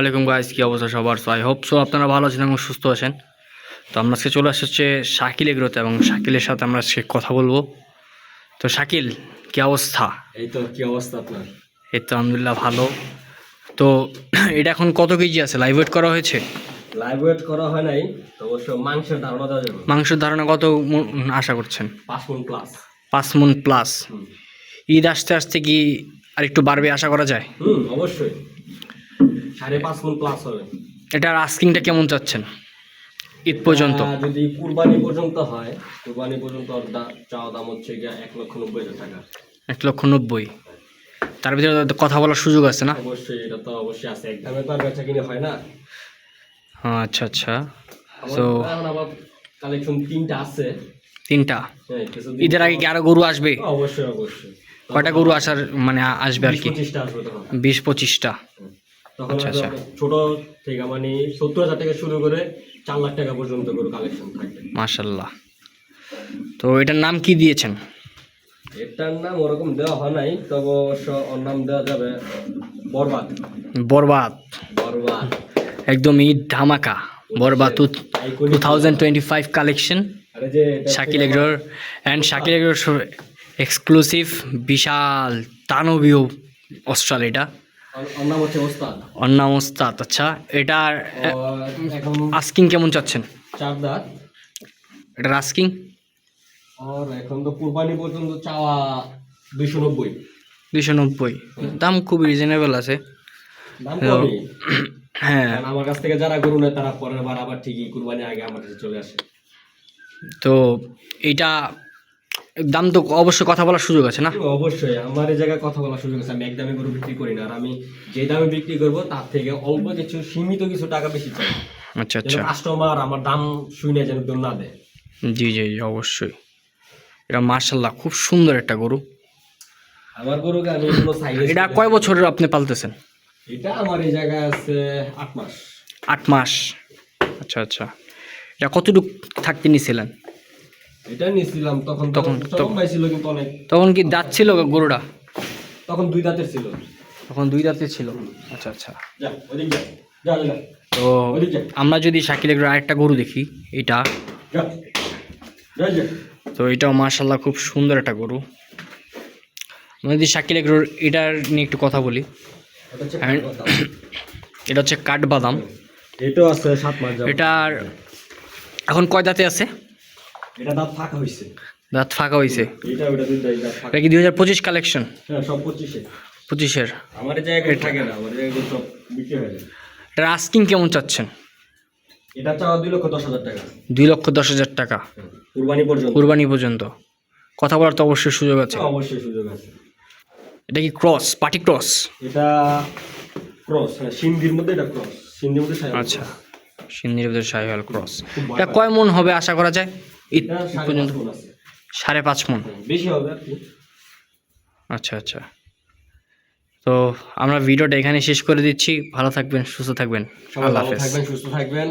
আলাইকুম গাইস কী অবস্থা সবার? সো আই হোপ সো আপনারা ভালো আছেন এবং সুস্থ আছেন। তো আমরা আজকে চলে আসছে হচ্ছে শাকিল এগ্রোতে এবং শাকিলের সাথে আমরা আজকে কথা বলব। তো শাকিল কি অবস্থা? এই তো কি অবস্থা আপনার? এই তো আলহামদুলিল্লাহ ভালো। তো এটা এখন কত কেজি আছে? লাইভ ওয়েট করা হয়েছে? লাইভ ওয়েট করা হয় নাই তো অবশ্য মাংসের ধারণা দেওয়া যাবে মাংসের ধারণা কত আশা করছেন? পাঁচ মন প্লাস পাঁচ মন প্লাস ঈদ আসতে আসতে কি আর একটু বাড়বে আশা করা যায়? হুম অবশ্যই। সাড়ে পাঁচ মন প্লাস হবে। এটার আস্কিংটা কেমন চাচ্ছেন? ঈদ পর্যন্ত। যদি কুরবানি পর্যন্ত হয় কুরবানি পর্যন্ত চাওয়া দাম হচ্ছে গিয়ে এক লক্ষ নব্বই হাজার টাকা। এক লক্ষ নব্বই। তার ভিতরে কথা বলার সুযোগ আছে না? অবশ্যই এটা তো অবশ্যই আছে। তো আর বেচা কিনে হয় না। হ্যাঁ আচ্ছা আচ্ছা। তো আবার কালেকশন তিনটা আছে। তিনটা? হ্যাঁ ঈদের আগে কি আরও গরু আসবে? অবশ্যই অবশ্যই। কয়টা গরু আসার মানে আসবে আর কি? বিশ পঁচিশটা তখন আচ্ছা, আচ্ছা। ছোট থেকে মানে সত্তর হাজার থেকে শুরু করে চার লাখ টাকা পর্যন্ত কালেকশন থাকবে। মাশাল্লাহ তো এটার নাম কি দিয়েছেন? এটার নাম ওরকম দেওয়া হয় নাই তবে অবশ্য ওর নাম দেওয়া যাবে বরবাদ। বরবাদ। বরবাদ। একদম ঈদ ধামাকা। বরবাদ two two thousand twenty five collection Shakil এগ্রোর and Shakil এগ্রোর এক্সক্লুসিভ বিশাল দানবীয় অস্ট্রাল এটা। ওর- নাম ওস্তাদ। আচ্ছা। এটার আস্কিং কেমন চাচ্ছেন? চার দাঁত এটার আস্কিং আর এখন তো কুরবানি পর্যন্ত চাওয়া দুইশো নব্বই। দুইশো নব্বই। দাম খুব রিজনেবল আছে। হ্যাঁ। আমার কাছ থেকে যারা গরু নেয় তারা পরের বার আবার ঠিকই কুরবানি আগে আমার কাছে চলে আসে। তো এইটা দাম তো অবশ্যই কথা বলার সুযোগ আছে না? অবশ্যই। আমার এই জায়গায় কথা বলার সুযোগ আছে। আমি এক দামে গরু বিক্রি করি না। আর আমি যে দামে বিক্রি করব তার থেকে অল্প কিছু সীমিত কিছু টাকা বেশি চাই। আচ্ছা আচ্ছা। কাস্টমার আমার দাম শুনে যেন দৌড় না দেয়। জি জি জি, অবশ্যই। এটা মার্শাল্লাহ খুব সুন্দর একটা গরু। আমার গরুকে আমি কোনো সাইজ এটা কয় বছরের আপনি পালতেছেন? এটা আমার এই জায়গায় আছে আট মাস। আট মাস। আচ্ছা আচ্ছা। এটা কতটুকু থাকতে নিছিলেন? এটা নিয়েছিলাম তখন তখন- তখন কিন্তু অনেক। তখন কি দাঁত ছিল গরুটা তখন দুই দাঁতের ছিল। তখন দুই দাঁতে ছিল? আচ্ছা আচ্ছা। তো আমরা যদি শাকিল এগুলো আরেকটা গরু দেখি এটা। তো এটাও মার্শাল্লাহ খুব সুন্দর একটা গরু। আমরা যদি শাকিল এগুলোর এটার নিয়ে একটু কথা বলি। এটা হচ্ছে। এটা কাঠবাদাম। এটাও আছে সাত মাস। এটার এখন কয় দাঁতে আছে? এটা দাঁত ফাঁকা হয়েছে দাঁত ফাঁকা হয়েছে এটা ওটা দাঁত ফাঁকা। এটা কি দুই হাজার পঁচিশ কালেকশন? হ্যাঁ সব পঁচিশে। পঁচিশের। আমার জায়গায় থাকে না আমার জায়গায় সব বিক্রি হয়ে যায়। এটার আস্কিং কেমন চাচ্ছেন? এটা চাওয়া দুই লক্ষ দশ হাজার টাকা। দুই লক্ষ দশ হাজার টাকা। কুরবানি পর্যন্ত। কুরবানি পর্যন্ত। কথা বলার তো অবশ্যই সুযোগ আছে। অবশ্যই সুযোগ আছে। এটা কি ক্রস পার্টি ক্রস এটা ক্রস হ্যাঁ সিন্ধির মধ্যে এটা ক্রস সিন্ধির মধ্যে আচ্ছা সিন্দির ভিতরে সাহিওয়াল ক্রস এটা কয় মন হবে আশা করা যায়? ঈদ পর্যন্ত পাঁচ সাড়ে পাঁচ মন? বেশি হবে আচ্ছা আচ্ছা। তো আমরা ভিডিওটা এখানে শেষ করে দিচ্ছি। ভালো থাকবেন সুস্থ থাকবেন। আল্লাহ হাফেজ। থাকবেন সুস্থ থাকবেন।